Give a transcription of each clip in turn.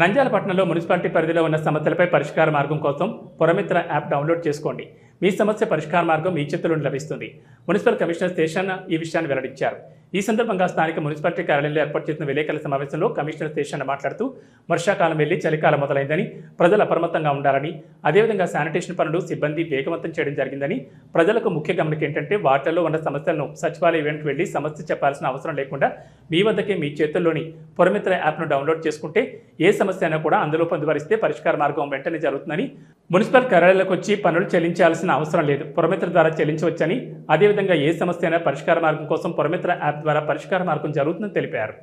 Nandyal municipality పరిధిలో ఉన్న సమస్యలపై పరిష్కార మార్గం కోసం పురమిత్ర యాప్ డౌన్లోడ్ చేసుకోండి. మీ సమస్య పరిష్కార మార్గం మీ చేతిలో లభిస్తుంది. మున్సిపల్ కమిషనర్ స్టేషన్ ఈ విషయాన్ని వెల్లడించారు. ఈ సందర్భంగా స్థానిక మున్సిపాలిటీ కార్యాలయంలో ఏర్పాటు చేసిన విలేకరుల సమావేశంలో కమిషనర్ శేషన్న మాట్లాడుతూ వర్షాకాలం వెళ్ళి చలికాలం మొదలైందని ప్రజలు అప్రమత్తంగా ఉండాలని అదేవిధంగా శానిటేషన్ పనులు సిబ్బంది వేగవంతం చేయడం జరిగిందని ప్రజలకు ముఖ్య గమనిక ఏంటంటే వార్డులలో ఉన్న సమస్యలను సచివాలయ ఈవెంట్కి వెళ్ళి సమస్య చెప్పాల్సిన అవసరం లేకుండా మీ వద్దకే మీ చేతుల్లోని పురమిత్ర యాప్ను డౌన్లోడ్ చేసుకుంటే ఏ సమస్య అయినా కూడా అందులో పొందుపరిస్తే పరిష్కార మార్గం వెంటనే జరుగుతుందని మున్సిపల్ కార్యాలయాలకు వచ్చి పనులు చెల్లించాల్సిన అవసరం లేదు. పురమిత్ర ద్వారా చెల్లించవచ్చని అదేవిధంగా ఏ సమస్య అయినా పరిష్కార మార్గం కోసం పురమిత్ర యాప్ ద్వారా పరిష్కార మార్గం జరుగుతుందని తెలిపారు.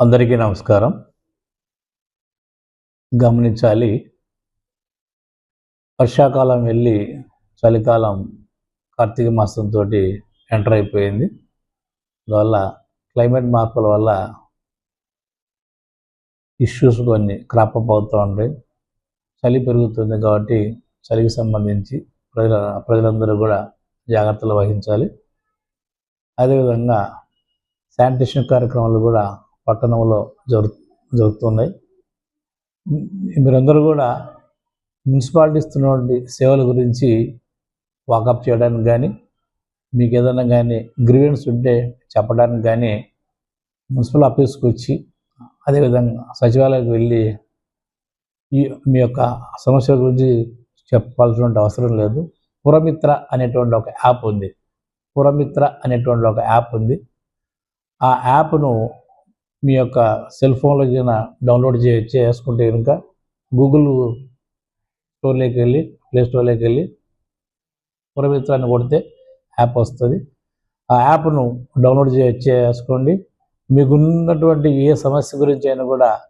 అందరికీ నమస్కారం. గమనించాలి వర్షాకాలం వెళ్ళి చలికాలం కార్తీక మాసంతో ఎంటర్ అయిపోయింది. అందువల్ల క్లైమేట్ మార్పుల వల్ల ఇష్యూస్ కొన్ని క్రాప్ అప్ అవుతూ ఉంటాయి చలి పెరుగుతుంది కాబట్టి చలికి సంబంధించి ప్రజల ప్రజలందరూ కూడా జాగ్రత్తలు వహించాలి. అదేవిధంగా శానిటేషన్ కార్యక్రమాలు కూడా పట్టణంలో జరుగు జరుగుతున్నాయి. మీరందరూ కూడా మున్సిపాలిటీ ఇస్తున్నటువంటి సేవల గురించి వాకప్ చేయడానికి కానీ మీకు ఏదైనా కానీ గ్రీవెన్స్ ఉంటే చెప్పడానికి కానీ మున్సిపల్ ఆఫీస్కి వచ్చి అదేవిధంగా సచివాలయానికి వెళ్ళి ఈ మీ యొక్క సమస్యల గురించి చెప్పాల్సిన అవసరం లేదు. పురమిత్ర అనేటువంటి ఒక యాప్ ఉంది. పురమిత్ర అనేటువంటి ఒక యాప్ ఉంది. ఆ యాప్ను మీ యొక్క సెల్ ఫోన్లో కనుక డౌన్లోడ్ చే చేసుకుంటే కనుక గూగుల్ స్టోర్లోకి వెళ్ళి ప్లే స్టోర్లోకి వెళ్ళి పురమిత్రాన్ని కొడితే యాప్ వస్తుంది. ఆ యాప్ను డౌన్లోడ్ చే చేసుకోండి. మీకు ఉన్నటువంటి ఏ సమస్య గురించి అయినా కూడా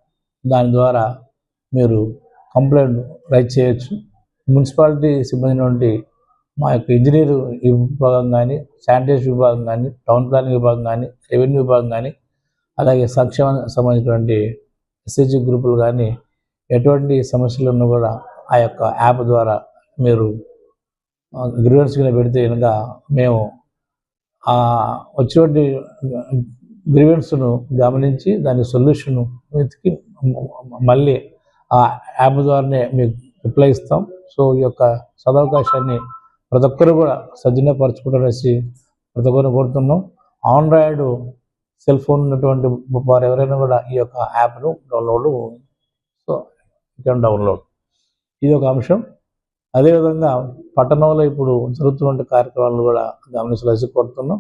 దాని ద్వారా మీరు కంప్లైంట్ రైట్ చేయొచ్చు. మున్సిపాలిటీ సిబ్బంది నుండి మా యొక్క ఇంజనీర్ విభాగం కానీ శానిటేషన్ విభాగం కానీ టౌన్ ప్లానింగ్ విభాగం కానీ రెవెన్యూ విభాగం కానీ అలాగే సంక్షేమ సంబంధించినటువంటి ఎస్హెచ్ గ్రూపులు కానీ ఎటువంటి సమస్యలు ఉన్నా కూడా ఆ యొక్క యాప్ ద్వారా మీరు గ్రీవెన్స్ కింద పెడితే కనుక మేము ఆ వచ్చినటువంటి గ్రీవెన్స్ను గమనించి దాని సొల్యూషన్ వెతికి మళ్ళీ ఆ యాప్ ద్వారానే మీకు రిప్లై ఇస్తాం. సో ఈ యొక్క సదవకాశాన్ని ప్రతి ఒక్కరు కూడా సద్వినియోగపరచుకుంటారనేసి ప్రతి ఒక్కరిని కోరుతున్నాం. ఆండ్రాయిడ్ సెల్ ఫోన్ ఉన్నటువంటి వారు ఎవరైనా కూడా ఈ యొక్క యాప్ను డౌన్లోడ్ సో ఇక్కడ డౌన్లోడ్. ఇది ఒక అంశం. అదేవిధంగా పట్టణంలో ఇప్పుడు జరుగుతున్న కార్యక్రమాలను కూడా గమనించలేసి కోరుతున్నాం.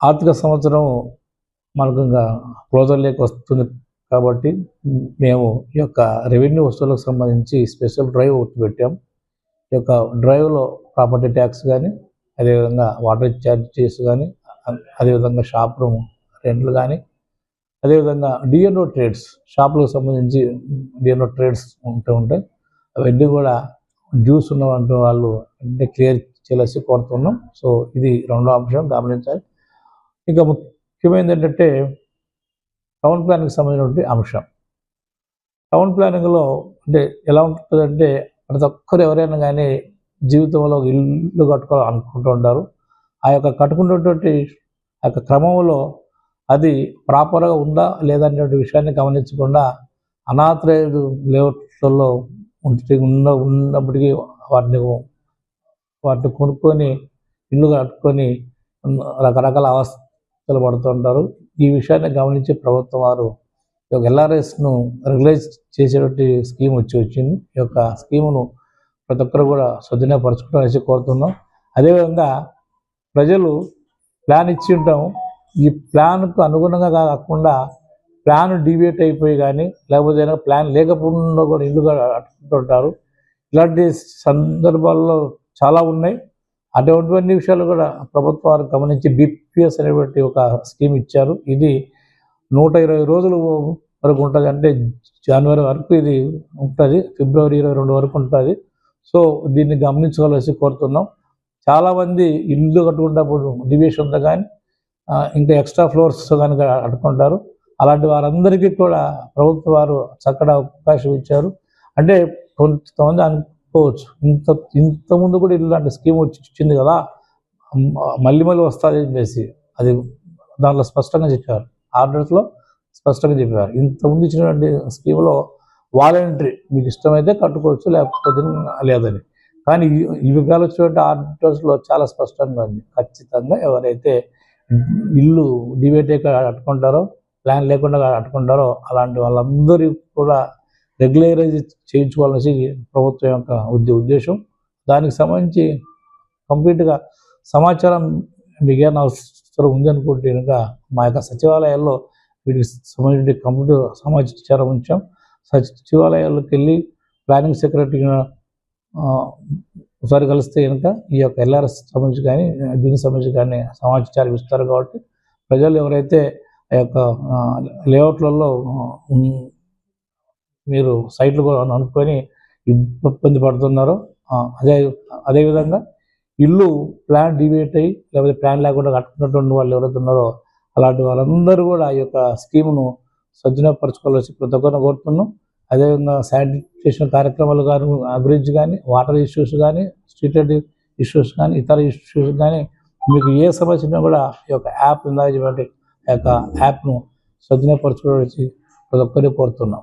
ఆర్థిక సంవత్సరం మనకు ఇంకా క్లోజర్ లేక వస్తుంది. కాబట్టి మేము ఈ యొక్క రెవెన్యూ వస్తువులకు సంబంధించి స్పెషల్ డ్రైవ్ ఒకటి పెట్టాం. ఈ యొక్క డ్రైవ్లో ప్రాపర్టీ ట్యాక్స్ కానీ అదేవిధంగా వాటర్ ఛార్జెస్ కానీ అదేవిధంగా షాప్ రూమ్ రెంట్లు కానీ అదేవిధంగా డిఎన్ఓ ట్రేడ్స్ షాపులకు సంబంధించి డిఎన్ఓ ట్రేడ్స్ ఉంటూ ఉంటాయి. అవన్నీ కూడా డ్యూస్ ఉన్నటువంటి వాళ్ళు అంటే క్లియర్ చేయాల్సి కోరుతున్నాం. సో ఇది రెండో అంశం గమనించాలి. ఇంకా ముఖ్యమైనది ఏంటంటే టౌన్ ప్లానింగ్కి సంబంధించినటువంటి అంశం. టౌన్ ప్లానింగ్లో అంటే ఎలా ఉంటుందంటే ప్రతి ఒక్కరు ఎవరైనా కానీ జీవితంలో ఒక ఇల్లు కట్టుకోవాలి అనుకుంటూ ఉంటారు. ఆ యొక్క కట్టుకున్నటువంటి ఆ యొక్క క్రమంలో అది ప్రాపర్గా ఉందా లేదా అనేటువంటి విషయాన్ని గమనించకుండా అనాథరైజ్ లేఅవుట్లలో ఉంటే ఉన్న ఉన్నప్పటికీ వాటిని వాటిని కొనుక్కొని ఇల్లు కట్టుకొని రకరకాల అవస్థ అవస్థలు పడుతుంటారు ఈ విషయాన్ని గమనించి ప్రభుత్వం వారు ఈ యొక్క ఎల్ఆర్ఎస్ను రెగ్యులైజ్ చేసేటువంటి స్కీమ్ వచ్చి వచ్చింది. ఈ యొక్క స్కీమును ప్రతి ఒక్కరు కూడా సద్వినియోగపరచుకుంటారనేసి కోరుతున్నాం. అదేవిధంగా ప్రజలు ప్లాన్ ఇచ్చి ఉంటాం ఈ ప్లాన్కు అనుగుణంగా కాకుండా ప్లాన్ డివేట్ అయిపోయి కానీ లేకపోతే ఏదైనా ప్లాన్ లేకపోకుండా కూడా ఇల్లు కట్టుకుంటుంటారు ఇలాంటి సందర్భాల్లో చాలా ఉన్నాయి. అటువంటి విషయాలు కూడా ప్రభుత్వం వారు గమనించి బీపీఎస్ అనేటువంటి ఒక స్కీమ్ ఇచ్చారు. ఇది నూట ఇరవై రోజులు వరకు ఉంటుంది. అంటే జనవరి వరకు ఇది ఉంటుంది. ఫిబ్రవరి ఇరవై రెండు వరకు ఉంటుంది. సో దీన్ని గమనించుకోవాల్సి కోరుతున్నాం. చాలామంది ఇల్లు కట్టుకున్నప్పుడు డివియేషన్ ఉందా కానీ ఇంకా ఎక్స్ట్రా ఫ్లోర్స్ కానీ కట్టుకుంటారు. అలాంటి వారందరికీ కూడా ప్రభుత్వ వారు చక్కటి అవకాశం ఇచ్చారు. అంటే కొంతమంది పోవచ్చు ఇంత ఇంతకుముందు కూడా ఇలాంటి స్కీమ్ వచ్చి వచ్చింది కదా మళ్ళీ మళ్ళీ వస్తుంది అని చెప్పేసి. అది దాంట్లో స్పష్టంగా చెప్పారు. ఆర్డర్స్లో స్పష్టంగా చెప్పారు. ఇంతకుముందు ఇచ్చినటువంటి స్కీమ్లో వాలంటరీ మీకు ఇష్టమైతే కట్టుకోవచ్చు లేకపోతే లేదని. కానీ ఈ- ఈ వచ్చినటువంటి ఆర్డర్స్లో చాలా స్పష్టంగా ఉంది. ఖచ్చితంగా ఎవరైతే ఇల్లు డిబేట్ కట్టుకుంటారో ప్లాన్ లేకుండా కట్టుకుంటారో అలాంటి వాళ్ళందరూ కూడా రెగ్యులరైజ్ చేయించుకోవాలనేసి ప్రభుత్వం యొక్క ఉద్దేశం. దానికి సంబంధించి కంప్లీట్గా సమాచారం మీకు ఏమైనా అవసరం ఉందనుకుంటే కనుక మా యొక్క సచివాలయాల్లో వీటికి సంబంధించిన కంప్యూటర్ సమాచారం ఉంచాం. సచివాలయాల్లోకి వెళ్ళి ప్లానింగ్ సెక్రటరీ ఒకసారి కలిస్తే కనుక ఈ యొక్క ఎల్ఆర్ఎస్ సంబంధించి కానీ దీనికి సంబంధించి కానీ సమాచారం ఇస్తారు కాబట్టి ప్రజలు ఎవరైతే ఆ యొక్క లేఅవుట్లలో మీరు సైట్లు కూడా అనుకొని ఇబ్బంది పడుతున్నారో. అదే అదేవిధంగా ఇల్లు ప్లాన్ డివేట్ అయ్యి లేకపోతే ప్లాన్ లేకుండా కట్టుకున్నటువంటి వాళ్ళు ఎవరైతే ఉన్నారో అలాంటి వాళ్ళందరూ కూడా ఈ యొక్క స్కీమ్ను సద్వినియోగపరచుకోవాల్సి ప్రతి ఒక్కరిని కోరుతున్నాం. అదేవిధంగా శానిటేషన్ కార్యక్రమాలు కానీ గురించి కానీ వాటర్ ఇష్యూస్ కానీ స్ట్రీట్ లైట్ ఇష్యూస్ కానీ ఇతర ఇష్యూస్ కానీ మీకు ఏ సమస్య ఉన్నా కూడా ఈ యొక్క యాప్ ఇందాక చెప్పినట్టు ఆ యొక్క యాప్ను సద్వినియోగపరచుకోవాల్సి ప్రతి ఒక్కరిని కోరుతున్నాం.